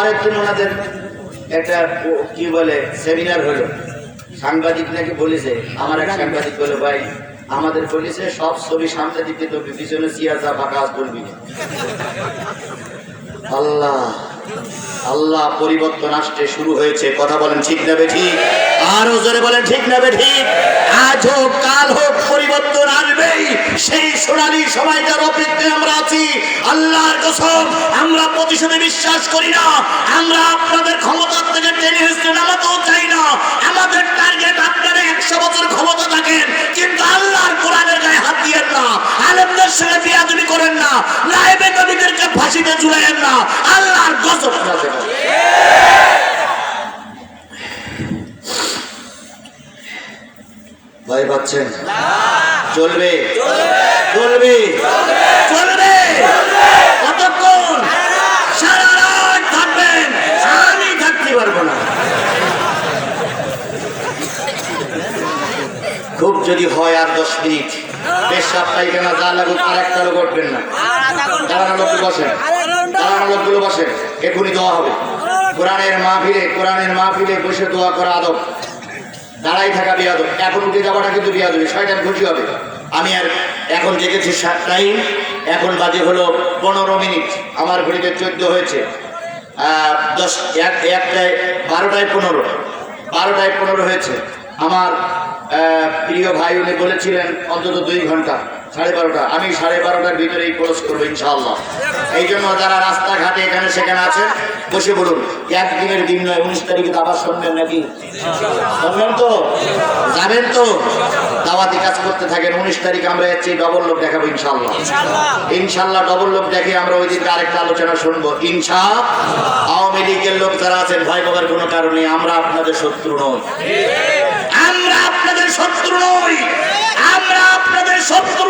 পরের দিন ওনাদের একটা, কি বলে সেমিনার হলো। সাংবাদিক নাকি বলেছে, আমার এক সাংবাদিক বলে, ভাই, আমাদের বলেছে, সব ছবি সামনে দিতে তো পিছনে সিয়াজা ফাঁকা করবি আল্লাহ আল্লাহ পরিবর্তন আসতে শুরু হয়েছে। কথা বলেন, ঠিক না ঠিক আরও জোরে বলেন, ঠিক না ঠিক আজ হোক, কাল হোক, পরিবর্তন আসবেই সেই সোনালী সময়টার অপেক্ষায় আমরা আছি। আল্লাহর কসম আমরা প্রতিশোধে বিশ্বাস করি না। আমরা আপনাদের ক্ষমতার থেকে টেনে হেসতে নামাতেও চাই না। আমাদের টার্গেট আপনারা একশো বছর ক্ষমতা থাকেন কিন্তু আল্লাহর কোরআনের গায়ে হাত দিয়েন না। আলেমদের সঙ্গে বিয়াদবি করেন না। লাইবে নবীদেরকে ফাঁসিতে ঝুলাইয়েন না। আল্লাহর গজব। ভয় পাচ্ছেন? চলবে। চলবে। চলবে। থাকতে পারব না। খুব যদি হয় আর দশ মিনিট, বেশ সপ্তাহে কেন যা লাগুক আর একটা লোক উঠবেন না। দাঁড়ানো লোকগুলো বসেন দাঁড়ানো লোকগুলো বসেন এখনই দোয়া হবে। কোরআনের মাহফিলে কোরআনের মাহফিলে বসে দোয়া করা আদব। দাঁড়াই থাকা রিয়াদ এখন উঠে যাওয়াটা কিন্তু বিয়াদবি শয়তান খুশি হবে। আমি আর এখন জেগেছি সাত টাইম এখন বাজে হলো পনেরো মিনিট, আমার ঘড়িতে চোদ্দ হয়েছে। দশ, এক, একটায়, বারোটায় পনেরো বারোটায় পনেরো হয়েছে। আমার প্রিয় ভাই উনি বলেছিলেন, অন্তত দুই ঘণ্টা। সাড়ে বারোটা। আমি সাড়ে বারোটার ভিতরেই ক্লোজ করব ইনশাআল্লাহ। এই জন্য যারা রাস্তাঘাটে এখানে সেখানে আছেন বসে বলুন একদিনের দিন নয় উনিশ তারিখে তো আবার শুনবেন নাকি? শুনবেন তো? যাবেন তো? দাওয়াতি কাজ করতে থাকেন উনিশ তারিখ আমরা এর চেয়ে ডবল লোক দেখাবো ইনশাল্লাহ ইনশাল্লাহ ডবল লোক দেখে আমরা ওই দিনকে আরেকটা আলোচনা শুনব। ইনশা আওয়ামী লীগের লোক যারা আছেন ভয় পাবার কোনো কারণে আমরা আপনাদের শত্রু নই। আমরা আপনাদের শত্রু নই। আমরা আপনাদের শত্রু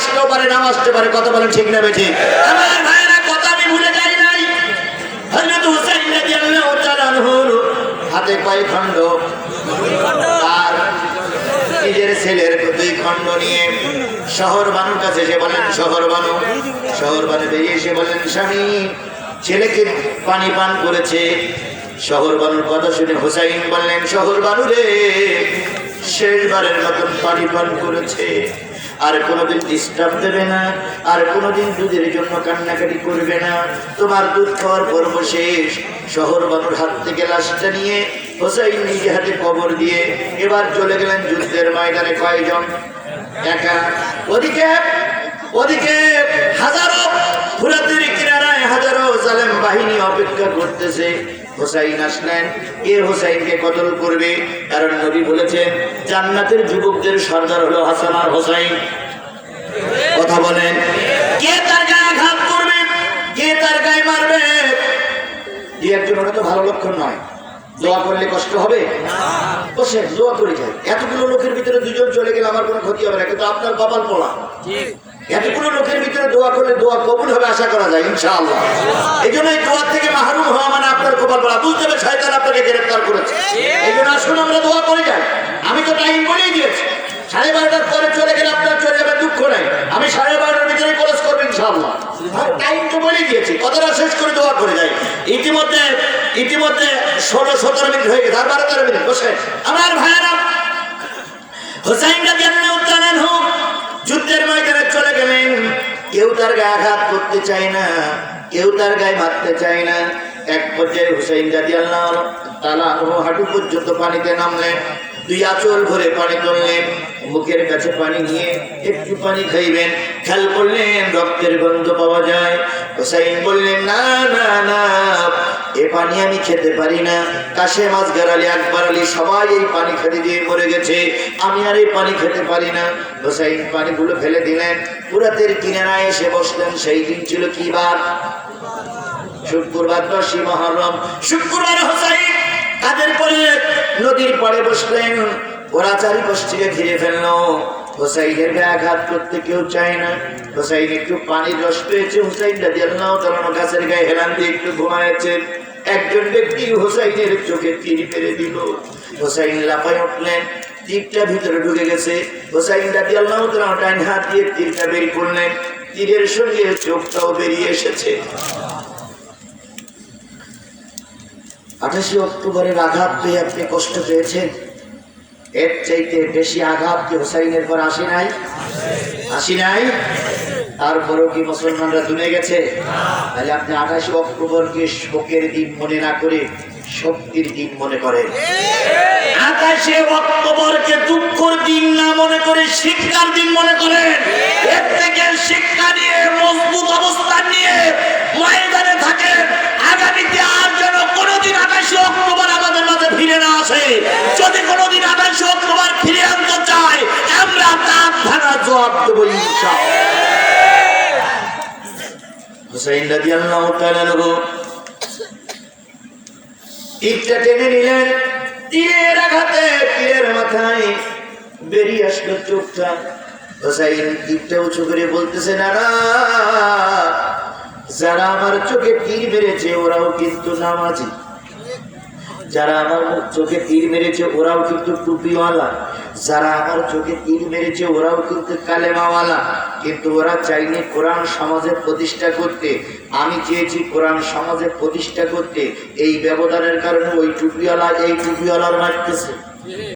আসতেও পারে নাও আসতে পারে, কথা বলেন ঠিক না বেঠি। আমার ভাইয়েরা, কথা আমি ভুলে যাই নাই। হযরত হুসাইন রাদিয়াল্লাহু তাআলা আনহুর হাতে কয় খণ্ড? আর নিজের ছেলের দুই খণ্ড নিয়ে শহর বানুর কাছে এসে বলেন শহর বানু শহর বানু বেরিয়ে এসে বলেন, স্বামী, ছেলেকে পানি পান করেছে। শহর বানুর কথা শুনে হুসাইন বললেন শহর বানু রে, শেষবারের মতন পানি পান করেছে। আর কোনোদিন ডিস্টার্ব দেবে না, আর কোনোদিন দুধের জন্য কান্নাকাটি করবে না। তোমার দুধ খাওয়ার পর্ব শেষ। শহর বানুর হাত থেকে লাশটা নিয়ে হোসাইন নিজে হাতে কবর দিয়ে এবার চলে গেলেন যুদ্ধের ময়দানে কয়জন? একা। ওদিকে ওদিকে, হাজারো ফুরাতের কিনারায় হাজারো জালেম বাহিনী অপেক্ষা করতেছে। হোসাইন আসলেন। কে হোসাইনকে কতল করবে? কারণ নবী বলেছেন, জান্নাতের যুবকদের সর্দার হলো হাসান আর হোসাইন। কথা বলেন। কে তার গায়ে আঘাত করবে? কে তার গায়ে মারবে? দু একজন, ওটা তো ভালো লক্ষণ নয়। দোয়া করলে কষ্ট হবে? বসে দোয়া করে যায় এতগুলো লোকের ভিতরে দুজন চলে গেলে আমার কোনো ক্ষতি হবে না, কিন্তু আপনার কপাল পোলা এতগুলো লোকের ভিতরে দোয়া করলে দোয়া কবুল হবে আশা করা যায়, ইনশাআল্লাহ। এই জন্য এই দোয়া থেকে মাহরুম হওয়া মানে আপনার কপাল পোলা বুঝতে হবে শয়তান আপনাকে গ্রেফতার করেছে। এই জন্য আসুন আমরা দোয়া করে যাই। আমি তো টাইম বলেই দিয়েছি। সাড়ে বারোটার পরে চলে গেলে আপনার চলে যাবে, দুঃখ নেই। আমি সাড়ে বারোটার ভিতরে কলেজ করব, ইনশাআল্লাহ। টাইম তো বলেই দিয়েছি। কথাটা শেষ করে দোয়া করে যাই। ইতিমধ্যে ইতিমধ্যে ষোলো, সতেরো মিনিট হয়ে গেছে। আর বারো তেরো মিনিট, বসে। আমার ভাইয়েরা, হোসাইন তাআলা আনহু যুদ্ধের ময়দানে চলে গেলেন। কেউ তার গায়ে আঘাত করতে চায় না, কেউ তার গায়ে মারতে চায় না। এক পর্যায়ে হুসাইন জাতি আল্লাহ তালা হাঁটু পর্যন্ত পানিতে নামলেন। দুই আঁচল ভরে পানি তুললেন মুখের কাছে পানি নিয়ে একটু পানি খাইবেন। খেয়াল করলেন রক্তের গন্ধ পাওয়া যায়। হুসাইন বললেন, না না না, এ পানি আমি খেতে পারি না। কাশে মাছ গারালি আকবর আলী সবাই এই পানি খেতে দিয়ে মরে গেছে। আমি আর এই পানি খেতে পারি না। হোসাইন পানিগুলো ফেলে দিলেন। পুরাতের কিনারায় এসে বসলেন, সেই দিন ছিল কি বার শুক্রবার, দশই মহরম। শুক্রবার, হোসাইন! কাদের পরে নদীর পরে বসলেন। ওরা চারিপাশটিকে ঘিরে ফেলল। হোসাইনের গায়ে আঘাত করতে কেউ চায় না। হোসাইন একটু পানির রস পেয়েছে। হোসাইন দাদি আল্লাহ তালানো গাছের গায়ে হেলান দিয়ে একটু ঘুমায়েছে। একজন ব্যক্তি হোসাইনের চোখে তীর পেরে দিল। হোসাইন লাফায় উঠলেন। তীরটা ভিতরে ঢুকে গেছে। হোসাইন দাদি আল্লাহ তালানো ডাইন হাত দিয়ে তীরটা বের করলেন। তীরের সঙ্গে চোখটাও বেরিয়ে এসেছে। আঠাশে অক্টোবরের আঘাত পেয়ে আপনি কষ্ট পেয়েছেন এর চাইতে বেশি আঘাত কি হোসাইনের পর আসি নাই? আসি নাই। তারপরেও কি মুসলমানরা দুনে গেছে? তাহলে আপনি আঠাশে অক্টোবরকে শোকের দিন মনে না করে শক্তির দিন মনে করেন। আকাশে অক্টোবরকে দুঃখর দিন না মনে করে শিক্ষার দিন মনে করেন। এর থেকে শিক্ষা নিয়ে, মজবুত অবস্থান নিয়ে, ময়দানে আসে যদি কোনোদিন আকাশে অক্টোবর ফিরে আনতে চায়, আমরা তার ভাঙা জবাব দেবো হুসাইন তীরটা টেনে নিলেন। তীরের আঘাতে মাথায় বেরিয়ে আসলো চোখটা। হোসাইন তীরটা উঁচু করে বলতেছে না যারা আমার চোখে তীর মেরেছে, ওরাও কিন্তু নামাজি। যারা আমার চোখে তীর মেরেছে, ওরাও কিন্তু টুপিওয়ালা। যারা আমার চোখে তীর মেরেছে, ওরাও কিন্তু কালেমাওয়ালা। কিন্তু ওরা চাইনি কোরআন সমাজে প্রতিষ্ঠা করতে। আমি চেয়েছি কোরআন সমাজে প্রতিষ্ঠা করতে। এই ব্যবধানের কারণে ওই টুপিওয়ালা এই টুপিওয়ালার মারতেছে।